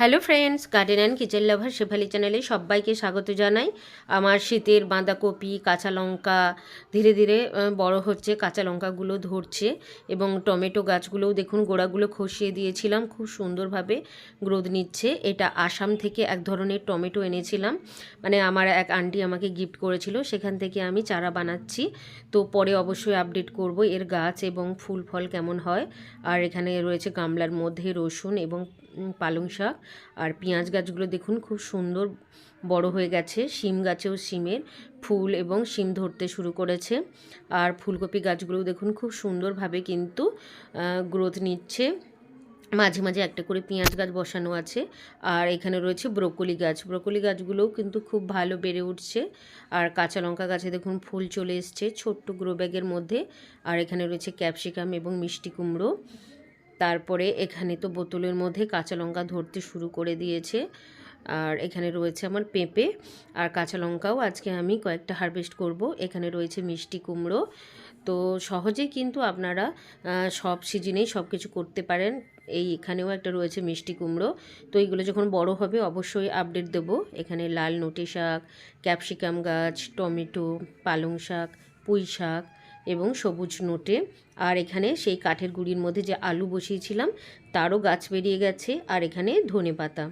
Hello friends, garden and kitchen lover Shefali চ্যানেলে সবাইকে স্বাগত জানাই। আমার শীতের বাঁধাকপি, কাঁচা লঙ্কা, ধীরে ধীরে বড় হচ্ছে, কাঁচা লঙ্কাগুলো ধরছে এবং টমেটো গাছগুলোও দেখুন গোড়াগুলো খসিয়ে দিয়েছিলাম, খুব সুন্দরভাবে গ্রোথ নিচ্ছে। এটা আসাম থেকে এক ধরনের টমেটো এনেছিলাম মানে আমার এক আন্টি আমাকে গিফট করেছিল, সেখান থেকে আমি চারা বানাচ্ছি। তো পরে অবশ্যই আপডেট করব এর গাছ এবং ফুল ফল কেমন হয়। আর এখানে রয়েছে গামলার মধ্যে রসুন এবং পালং শাক। আর পেঁয়াজ গাছগুলো দেখুন খুব সুন্দর বড় হয়ে গেছে। শিম গাছেও শিমের ফুল এবং শিম ধরতে শুরু করেছে। আর ফুলকপি গাছগুলোও দেখুন খুব সুন্দরভাবে কিন্তু গ্রোথ নিচ্ছে। মাঝে মাঝে একটা করে পেঁয়াজ গাছ বসানো আছে। আর এখানে রয়েছে ব্রোকলি গাছ। ব্রোকলি গাছগুলোও কিন্তু খুব ভালো বেড়ে উঠছে। আর কাঁচা লঙ্কা গাছে দেখুন ফুল চলে এসছে ছোট্ট গ্রো ব্যাগের মধ্যে। আর এখানে রয়েছে ক্যাপসিকাম এবং মিষ্টি কুমড়ো। তারপরে এখানে তো বোতলের মধ্যে কাঁচা লঙ্কা ধরতে শুরু করে দিয়েছে। আর এখানে রয়েছে আমার পেঁপে আর কাঁচা লঙ্কাও আজকে আমি কয়েকটা হারভেস্ট করব। এখানে রয়েছে মিষ্টি কুমড়ো। তো সহজেই কিন্তু আপনারা সব সিজনেই সব কিছু করতে পারেন। এই এখানেও একটা রয়েছে মিষ্টি কুমড়ো। তো এইগুলো যখন বড় হবে অবশ্যই আপডেট দেবো। এখানে লাল নোটে শাক, ক্যাপসিকাম গাছ, টমেটো, পালং শাক, পুঁই শাক এবং সবুজ নোটে। আর এখানে সেই কাঠের গুঁড়ির মধ্যে যে আলু বসিয়েছিলাম, তারও গাছ বেরিয়ে গেছে। আর এখানে ধনে পাতা।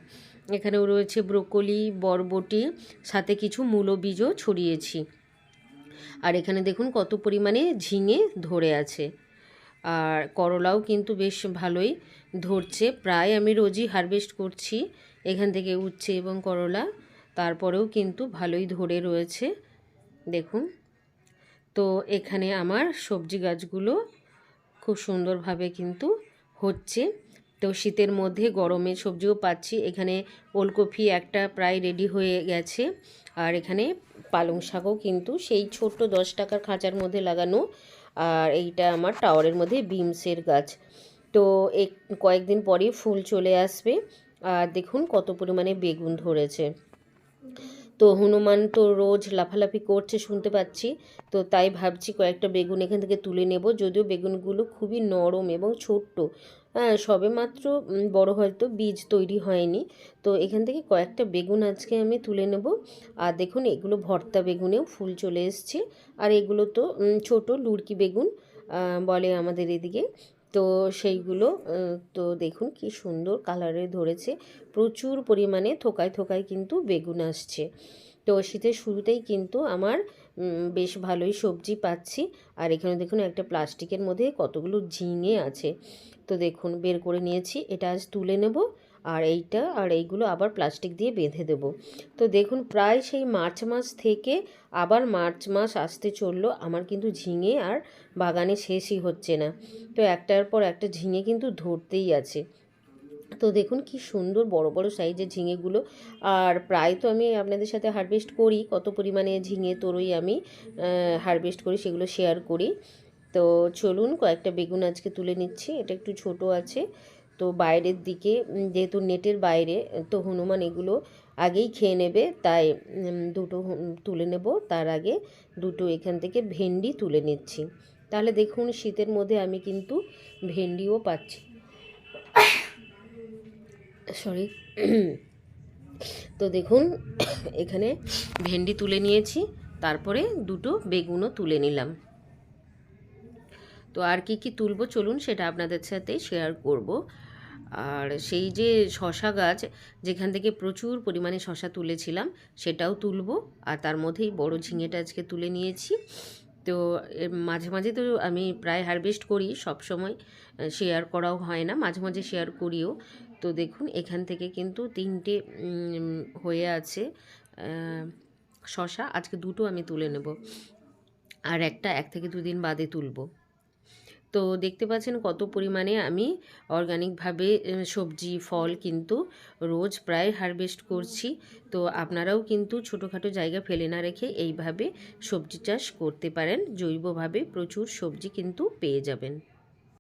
এখানেও রয়েছে ব্রোকলি, বরবটি, সাথে কিছু মূলো বীজও ছড়িয়েছি। আর এখানে দেখুন কত পরিমাণে ঝিঙে ধরে আছে। আর করলাও কিন্তু বেশ ভালোই ধরছে। প্রায় আমি রোজই হারভেস্ট করছি এখান থেকে উচ্ছে এবং করলা। তারপরেও কিন্তু ভালোই ধরে রয়েছে। দেখুন। তো এখানে আমার সবজি গাছগুলো খুব সুন্দরভাবে কিন্তু হচ্ছে। তো শীতের মধ্যে গরমে সবজিও পাচ্ছি। এখানে ওলকপি একটা প্রায় রেডি হয়ে গেছে। আর এখানে পালং শাকও কিন্তু সেই ছোট্ট দশ টাকার খাঁচার মধ্যে লাগানো। আর এইটা আমার টাওয়ারের মধ্যে বিমসের গাছ। তো এক, কয়েকদিন পরেই ফুল চলে আসবে। আর দেখুন কত পরিমাণে বেগুন ধরেছে। তো হনুমান তো রোজ লাফালাফি করছে, শুনতে পাচ্ছি। তো তাই ভাবছি কয়েকটা বেগুন এখান থেকে তুলে নেব। যদিও বেগুনগুলো খুবই নরম এবং ছোট্ট। হ্যাঁ সবে মাত্র বড় হয়তো বীজ তৈরি হয়নি। তো এখান থেকে কয়েকটা বেগুন আজকে আমি তুলে নেব। আর দেখুন, এগুলো ভর্তা বেগুনেও ফুল চলে এসছে। আর এগুলো তো ছোট লুড়কি বেগুন বলে আমাদের এদিকে। তো সেইগুলো তো দেখুন কি সুন্দর কালারে ধরেছে। প্রচুর পরিমাণে থোকায় থোকায় কিন্তু বেগুন আসছে। তো শীতের শুরুতেই কিন্তু আমার বেশ ভালোই সবজি পাচ্ছি। আর এখানে দেখুন একটা প্লাস্টিকের মধ্যে কতগুলো ঝিঙে আছে। তো দেখুন বের করে নিয়েছি, এটা আজ তুলে নেব। আর এইটা, আর এইগুলো আবার প্লাস্টিক দিয়ে বেঁধে দেব। তো দেখুন, প্রায় সেই মার্চ মাস থেকে আবার মার্চ মাস আসতে চলল। আমার কিন্তু ঝিঙে আর বাগানে শেষই হচ্ছে না। তো একটার পর একটা ঝিঙে কিন্তু ধরতেই আছে। তো দেখুন, কি সুন্দর বড় বড় সাইজের ঝিঙেগুলো। আর প্রায় তো আমি আপনাদের সাথে হারভেস্ট করি, কত পরিমাণে ঝিঙে, তরই আমি হারভেস্ট করি, সেগুলো শেয়ার করি। তো চলুন, কয়েকটা বেগুন আজকে তুলে নিচ্ছি। এটা একটু ছোট আছে। তো বাইরের দিকে যেহেতু নেটের বাইরে, তো হনুমান এগুলো আগেই খেয়ে নেবে, তাই দুটো তুলে নেব। তার আগে দুটো এখান থেকে ভেন্ডি তুলে নিচ্ছি। তাহলে দেখুন শীতের মধ্যে আমি কিন্তু ভেন্ডিও পাচ্ছি। সরি। তো দেখুন, এখানে ভেন্ডি তুলে নিয়েছি, তারপরে দুটো বেগুনও তুলে নিলাম। তো আর কি কি তুলবো? চলুন সেটা আপনাদের সাথে শেয়ার করব। আর সেই যে শশা গাছ, যেখান থেকে প্রচুর পরিমাণে শশা তুলেছিলাম, সেটাও তুলবো। আর তার মধ্যেই বড় ঝিঙেটা আজকে তুলে নিয়েছি। তো মাঝে মাঝে তো আমি প্রায় হারভেস্ট করি, সব সময় শেয়ার করাও হয় না, মাঝে মাঝে শেয়ার করিও। তো দেখুন, এখান থেকে কিন্তু তিনটে হয়ে আছে শশা। আজকে দুটো আমি তুলে নেব। আর একটা এক থেকে দুদিন বাদে তুলব। তো দেখতে পাচ্ছেন কত পরিমাণে আমি অর্গানিকভাবে সবজি, ফল কিন্তু রোজ প্রায় হারভেস্ট করছি। তো আপনারাও কিন্তু ছোটোখাটো জায়গা ফেলে না রেখে এইভাবে সবজি চাষ করতে পারেন। জৈবভাবে প্রচুর সবজি কিন্তু পেয়ে যাবেন।